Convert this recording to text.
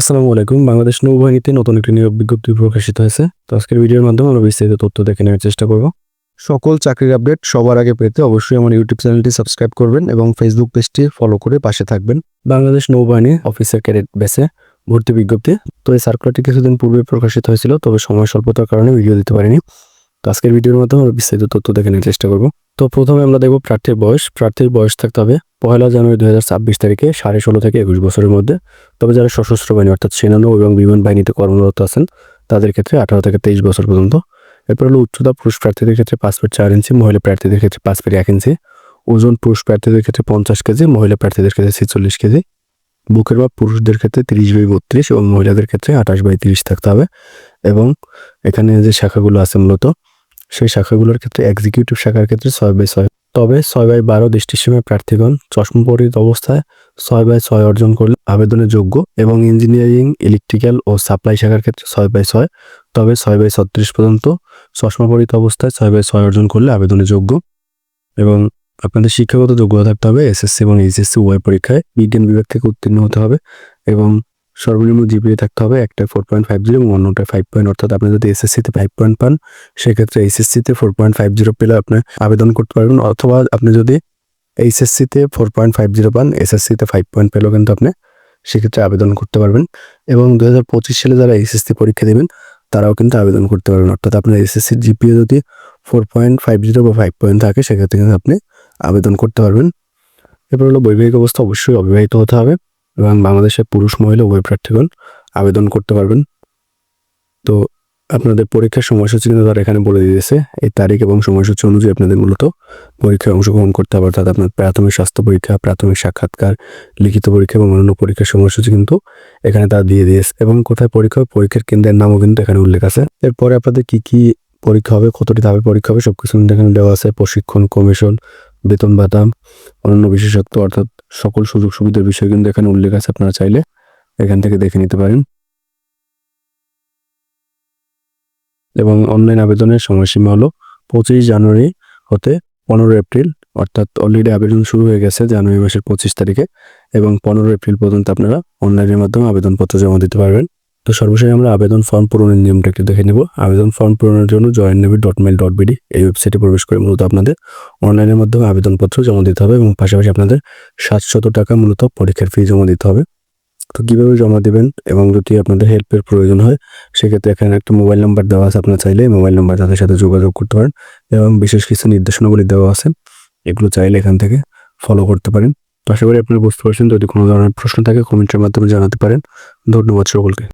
আসসালামু আলাইকুম। বাংলাদেশ নৌবাহিনীতে নতুন একটি নিয়োগ বিজ্ঞপ্তি প্রকাশিত হয়েছে। তো আজকের ভিডিওর মাধ্যমে আমরা বিস্তারিত তথ্য দেখে নেওয়ার চেষ্টা করব। সকল চাকরির আপডেট সবার আগে পেতে অবশ্যই আমার ইউটিউব চ্যানেলটি সাবস্ক্রাইব করবেন এবং ফেসবুক পেজটি ফলো করে পাশে থাকবেন। বাংলাদেশ নৌবাহিনী অফিসার ক্যাডেট বেসে ভর্তি বিজ্ঞপ্তি। তো এই সার্কুলারটি কিছুদিন পূর্বে প্রকাশিত হয়েছিল, তবে সময় স্বল্পতার কারণে ভিডিও দিতে পারিনি। তো আজকের ভিডিওর মাধ্যমে আমরা বিস্তারিত তথ্য দেখে নেওয়ার চেষ্টা করব। তো প্রথমে আমরা দেখব প্রার্থীর বয়স। প্রার্থীর বয়স থাকতে হবে পয়লা জানুয়ারি দু হাজার ছাব্বিশ তারিখে সাড়ে ষোলো থেকে একুশ বছরের মধ্যে। তবে যারা সশস্ত্র বাহিনী অর্থাৎ সেনানো এবং বিমান বাহিনীতে কর্মরত আছেন, তাদের ক্ষেত্রে আঠারো থেকে তেইশ বছর পর্যন্ত। এরপর হলো উচ্চতা পুরুষ প্রার্থীদের ক্ষেত্রে পাঁচ ফিট চার ইঞ্চি, মহিলা প্রার্থীদের ক্ষেত্রে পাঁচ ফিট এক ইঞ্চি। ওজন পুরুষ প্রার্থীদের ক্ষেত্রে পঞ্চাশ কেজি, মহিলা প্রার্থীদের ক্ষেত্রে ছেচল্লিশ কেজি। বুকের বা পুরুষদের ক্ষেত্রে তিরিশ বাই বত্রিশ এবং মহিলাদের ক্ষেত্রে আঠাশ বাই তিরিশ থাকতে হবে। এবং এখানে যে শাখাগুলো আছে মূলত সেই শাখাগুলোর ক্ষেত্রে এক্সিকিউটিভ শাখার ক্ষেত্রে ছয় বাই ছয়। তবে ছয় বাই বারো দৃষ্টিসীমায় প্রার্থীগণ চশমা পরিত অবস্থায় ছয় বাই ছয় অর্জন করলে আবেদনের যোগ্য এবং ইঞ্জিনিয়ারিং ইলেকট্রিক্যাল ও সাপ্লাই শাখার ক্ষেত্রে ছয় বাই ছয়। তবে ছয় বাই ছত্রিশ পর্যন্ত চশমা পরিত অবস্থায় ছয় বাই ছয় অর্জন করলে আবেদনের যোগ্য। এবং আপনাদের শিক্ষাগত যোগ্যতা থাকতে হবে এসএসসি এবং এইচএসসি উভয় পরীক্ষায়। বিজ্ঞান বিভাগ থেকে উত্তীর্ণ হতে হবে এবং সর্বনিম্ন জিপিএ থাকতে হবে একটা ফোর পয়েন্ট ফাইভ জিরো এবং অন্যটা ফাইভ পয়েন্ট অর্থাৎ আপনি যদি এসএসসিতে ফাইভ পয়েন্ট পান, সেক্ষেত্রে এইচএসসিতে ফোর পয়েন্ট ফাইভ জিরো পেলে আপনি আবেদন করতে পারবেন। অথবা আপনি যদি এইচএসসিতে ফোর পয়েন্ট ফাইভ জিরো পান এসএসসিতে ফাইভ পয়েন্ট পেলেও কিন্তু আপনি সেক্ষেত্রে আবেদন করতে পারবেন। এবং দু হাজার পঁচিশ সালে যারা এইচএসসি পরীক্ষা দেবেন, তারাও কিন্তু আবেদন করতে পারবেন। অর্থাৎ আপনার এসএসসির জিপিএ যদি ফোর পয়েন্ট ফাইভ জিরো বা ফাইভ পয়েন্ট থাকে, সেক্ষেত্রে কিন্তু আপনি আবেদন করতে পারবেন। এরপর হলো বৈবাহিক অবস্থা, অবশ্যই অবিবাহিত হতে হবে। এবং বাংলাদেশের পুরুষ মহিলা উভয় প্রার্থীগণ আবেদন করতে পারবেন। তো আপনাদের পরীক্ষার সময়সূচি কিন্তু তারা এখানে বলে দিয়েছে। এই তারিখ এবং সময়সূচি অনুযায়ী আপনাদের মূলত পরীক্ষায় অংশগ্রহণ করতে হবে। অর্থাৎ আপনার প্রাথমিক স্বাস্থ্য পরীক্ষা, প্রাথমিক সাক্ষাৎকার, লিখিত পরীক্ষা এবং অন্যান্য পরীক্ষার সময়সূচি কিন্তু এখানে তারা দিয়ে দিয়েছে এবং কোথায় পরীক্ষা হবে, পরীক্ষার কেন্দ্রের নামও কিন্তু এখানে উল্লেখ আছে। এরপরে আপনাদের কি কি পরীক্ষা হবে, কতটি ধাপে পরীক্ষা হবে, সবকিছু কিন্তু এখানে দেওয়া আছে। প্রশিক্ষণ কমিশন বেতন ভাতা অন্যান্য বিশেষত্ব অর্থাৎ সকল সুযোগ সুবিধার বিষয় কিন্তু এখানে উল্লেখ আছে, আপনারা চাইলে এখান থেকে দেখে নিতে পারেন। এবং অনলাইন আবেদনের সময়সীমা হলো পঁচিশ জানুয়ারি হতে পনেরো এপ্রিল, অর্থাৎ অলরেডি আবেদন শুরু হয়ে গেছে জানুয়ারি মাসের পঁচিশ তারিখে এবং পনেরো এপ্রিল পর্যন্ত আপনারা অনলাইনের মাধ্যমে আবেদনপত্র জমা দিতে পারবেন। তো সর্বশেষে আমরা আবেদন ফর্ম পূরণের নিয়মটা একটু দেখে নেব। আবেদন ফর্ম পূরণের জন্য join navy dot mail dot BD এই ওয়েবসাইটে প্রবেশ করে মূলত আপনাদের অনলাইনের মাধ্যমে আবেদনপত্র জমা দিতে হবে এবং পাশাপাশি আপনাদের সাতশত টাকা মূলত পরীক্ষার ফি জমা দিতে হবে। তো কীভাবে জমা দেবেন এবং যদি আপনাদের হেল্পের প্রয়োজন হয়, সেক্ষেত্রে এখানে একটা মোবাইল নাম্বার দেওয়া আছে। আপনার চাইলে মোবাইল নাম্বার তাদের সাথে যোগাযোগ করতে পারেন এবং বিশেষ কিছু নির্দেশনাবলী দেওয়া আছে। এগুলো চাইলে এখান থেকে ফলো করতে পারেন। তো আশা করি আপনারা বুঝতে পারছেন। যদি কোনো ধরনের প্রশ্ন থাকে কমেন্টের মাধ্যমে জানাতে পারেন। ধন্যবাদ সকলকে।